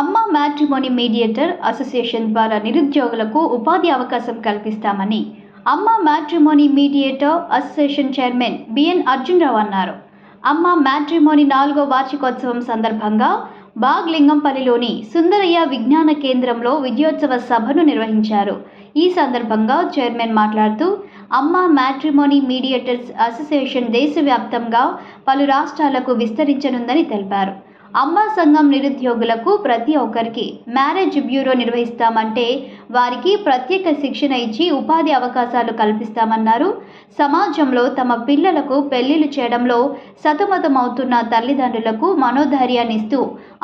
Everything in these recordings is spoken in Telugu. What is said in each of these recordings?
అమ్మ మ్యాట్రిమోనీ మీడియేటర్ అసోసియేషన్ ద్వారా నిరుద్యోగులకు ఉపాధి అవకాశం కల్పిస్తామని Amma matrimony mediator association chairman BN Arjunrao అన్నారు. అమ్మ మ్యాట్రిమోనీ నాలుగో వార్షికోత్సవం సందర్భంగా బాగ్ లింగంపల్లిలోని సుందరయ్య విజ్ఞాన కేంద్రంలో విజయోత్సవ సభను నిర్వహించారు. ఈ సందర్భంగా చైర్మన్ మాట్లాడుతూ అమ్మ మ్యాట్రిమోనీ మీడియేటర్స్ అసోసియేషన్ దేశవ్యాప్తంగా పలు రాష్ట్రాలకు విస్తరించనుందని తెలిపారు. అమ్మ సంఘం నిరుద్యోగులకు ప్రతి ఒక్కరికి మ్యారేజ్ బ్యూరో నిర్వహిస్తామంటే వారికి ప్రత్యేక శిక్షణ ఇచ్చి ఉపాధి అవకాశాలు కల్పిస్తామన్నారు. సమాజంలో తమ పిల్లలకు పెళ్ళిళ్ళు చేయడంలో సతమతమవుతున్న తల్లిదండ్రులకు మనోధైర్యాన్ని ఇస్తూ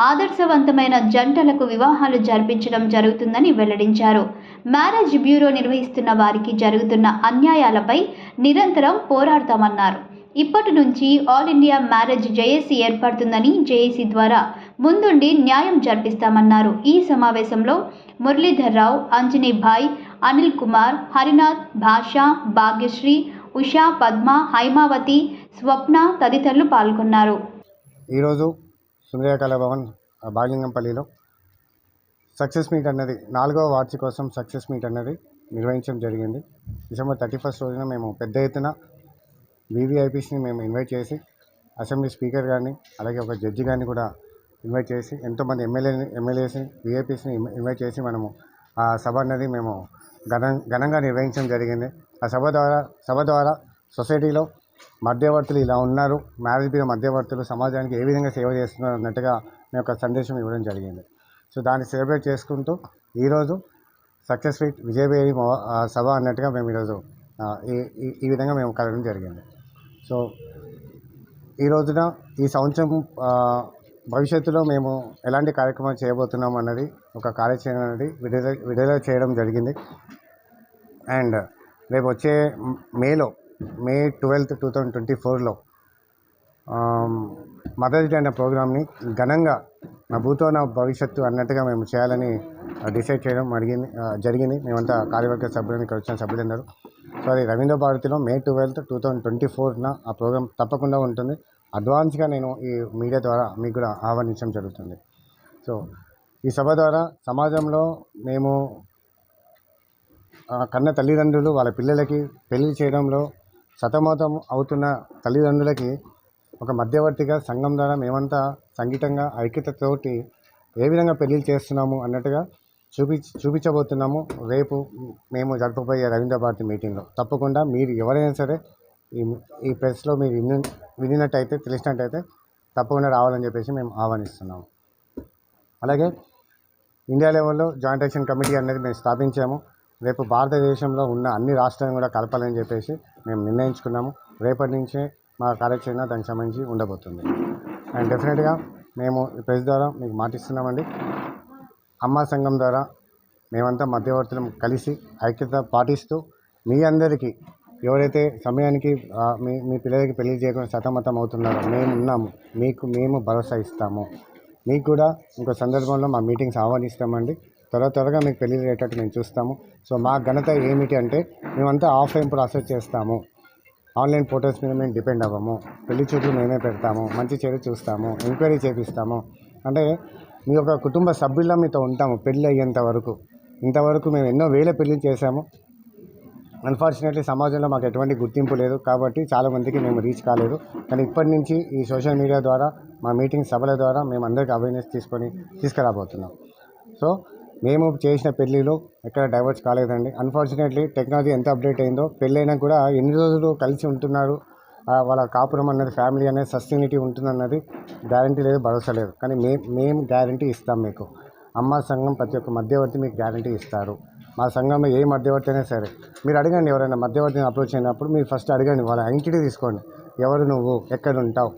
ఆదర్శవంతమైన జంటలకు వివాహాలు జరిపించడం జరుగుతుందని వెల్లడించారు. మ్యారేజ్ బ్యూరో నిర్వహిస్తున్న వారికి జరుగుతున్న అన్యాయాలపై నిరంతరం పోరాడతామన్నారు. ఇప్పటి నుంచి ఆల్ ఇండియా మ్యారేజ్ జేఏసీ ఏర్పడుతుందని జేఏసీ ద్వారా ముందుండి న్యాయం జరిపిస్తామన్నారు. ఈ సమావేశంలో మురళీధర్ రావు అంజనీ భాయ్ అనిల్ కుమార్ హరినాథ్ భాష భాగ్యశ్రీ ఉషా పద్మ హైమావతి స్వప్న తదితరులు పాల్గొన్నారు. ఈరోజు సుందరయ్య కళాభవన్ ఆ, సక్సెస్ మీట్ అన్నది నాలుగవ వార్షికోత్సవం సక్సెస్ మీట్ అన్నది నిర్వహించడం జరిగింది. డిసెంబర్ థర్టీ ఫస్ట్ రోజున మేము పెద్ద ఎత్తున వీవీఐపీస్ని మేము ఇన్వైట్ చేసి అసెంబ్లీ స్పీకర్ గారిని అలాగే ఒక జడ్జి గారిని కూడా ఇన్వైట్ చేసి ఎంతోమంది ఎమ్మెల్యేని ఎమ్మెల్యేస్ని వీఐపీస్ని ఇన్వైట్ చేసి మనము ఆ సభ అనేది మేము ఘన ఘనంగా నిర్వహించడం జరిగింది. ఆ సభ ద్వారా సభ ద్వారా సొసైటీలో మధ్యవర్తులు ఇలా ఉన్నారు. మ్యారేజ్ బ్యూరో మధ్యవర్తులు సమాజానికి ఏ విధంగా సేవ చేస్తున్నారు అన్నట్టుగా మేము యొక్క సందేశం ఇవ్వడం జరిగింది. సో దాన్ని సెలబ్రేట్ చేసుకుంటూ ఈరోజు సక్సెస్ ఫీట్ విజయబేరి సభ అన్నట్టుగా మేము ఈరోజు ఈ ఈ- ఈ విధంగా మేము కలగడం జరిగింది. సో ఈ రోజున ఈ సంవత్సరం భవిష్యత్తులో మేము ఎలాంటి కార్యక్రమాలు చేయబోతున్నాం అన్నది ఒక కార్యాచరణ అనేది విడుదల విడుదల చేయడం జరిగింది. అండ్ రేపు వచ్చే మేలో May twelfth two thousand twenty ఫోర్లో మదర్స్ డే అనే ప్రోగ్రామ్ని ఘనంగా నా భూతో నా భవిష్యత్తు అన్నట్టుగా మేము చేయాలని డిసైడ్ చేయడం అడిగింది జరిగింది. మేమంతా కార్యవర్గ సభ్యులని ఇక్కడ వచ్చిన సభ్యులందరూ సో అది రవీంద్ర భారతిలో May twelfth two thousand twenty ఫోర్న ఆ ప్రోగ్రామ్ తప్పకుండా ఉంటుంది. అడ్వాన్స్గా నేను ఈ మీడియా ద్వారా మీకు కూడా ఆహ్వానించడం జరుగుతుంది. సో ఈ సభ ద్వారా సమాజంలో మేము కన్న తల్లిదండ్రులు వాళ్ళ పిల్లలకి పెళ్ళి చేయడంలో సతమతం అవుతున్న తల్లిదండ్రులకి ఒక మధ్యవర్తిగా సంఘం ద్వారా మేమంతా సంగీతంగా ఐక్యతతోటి ఏ విధంగా పెళ్ళి చేస్తున్నాము అన్నట్టుగా చూపి చూపించబోతున్నాము. రేపు మేము జరపబోయే రవీంద్ర భారతి మీటింగ్లో. తప్పకుండా మీరు ఎవరైనా సరే ఈ ఈ ప్రెస్లో మీరు విని వినినట్టయితే తెలిసినట్టయితే తప్పకుండా రావాలని చెప్పేసి మేము ఆహ్వానిస్తున్నాము. అలాగే ఇండియా లెవెల్లో జాయింట్ యాక్షన్ కమిటీ అనేది మేము స్థాపించాము. రేపు భారతదేశంలో ఉన్న అన్ని రాష్ట్రాలను కూడా కలపాలని చెప్పేసి మేము నిర్ణయించుకున్నాము. రేపటి నుంచే మా కార్యాచరణ దానికి సంబంధించి ఉండబోతుంది. అండ్ డెఫినెట్గా మేము ఈ ప్రెస్ ద్వారా మీకు మాటిస్తున్నామండి. అమ్మా సంఘం ద్వారా మేమంతా మధ్యవర్తులం కలిసి ఐక్యత పాటిస్తూ మీ అందరికీ ఎవరైతే సమయానికి మీ మీ పిల్లలకి పెళ్ళి చేయకుండా సతమతం అవుతున్నారో మేము ఉన్నాము. మీకు మేము భరోసా ఇస్తాము. మీకు కూడా ఇంకో సందర్భంలో మా మీటింగ్స్ ఆహ్వానిస్తామండి. త్వర త్వరగా మీకు పెళ్ళి అయ్యేటట్టు మేము చూస్తాము. సో మా ఘనత ఏమిటి అంటే మేమంతా ఆఫ్లైన్ ప్రాసెస్ చేస్తాము. ఆన్లైన్ ఫోటోస్ మీద మేము డిపెండ్ అవ్వము. పెళ్ళి చూపులు మేమే పెడతాము. మంచి చెడు చూస్తాము. ఎంక్వైరీ చేపిస్తాము. అంటే మీ యొక్క కుటుంబ సభ్యుల మీతో ఉంటాము పెళ్ళి అయ్యేంత వరకు. ఇంతవరకు మేము ఎన్నో వేల పెళ్ళి చేశాము. అన్ఫార్చునేట్లీ సమాజంలో మాకు ఎటువంటి గుర్తింపు లేదు కాబట్టి చాలామందికి మేము రీచ్ కాలేదు. కానీ ఇప్పటి నుంచి ఈ సోషల్ మీడియా ద్వారా మా మీటింగ్ సభల ద్వారా మేము అందరికీ అవేర్నెస్ తీసుకొని తీసుకురాబోతున్నాం. సో మేము చేసిన పెళ్ళిలో ఎక్కడ డైవర్స్ కాలేదండి. అన్ఫార్చునేట్లీ టెక్నాలజీ ఎంత అప్డేట్ అయిందో పెళ్ళైనా కూడా ఎన్ని రోజులు కలిసి ఉంటున్నారు వాళ్ళ కాపురం అన్నది ఫ్యామిలీ అనేది సస్టైనిటీ ఉంటుందన్నది గ్యారంటీ లేదు భరోసా లేదు. కానీ మే మేము గ్యారంటీ ఇస్తాం మీకు. అమ్మ సంఘం ప్రతి ఒక్క మధ్యవర్తి మీకు గ్యారంటీ ఇస్తారు. మా సంఘంలో ఏ మధ్యవర్తి అయినా సరే మీరు అడగండి ఎవరైనా మధ్యవర్తిని అప్రోచ్ అయినప్పుడు మీరు ఫస్ట్ అడగండి వాళ్ళ ఐడెంటిటీ తీసుకోండి. ఎవరు నువ్వు? ఎక్కడ ఉంటావు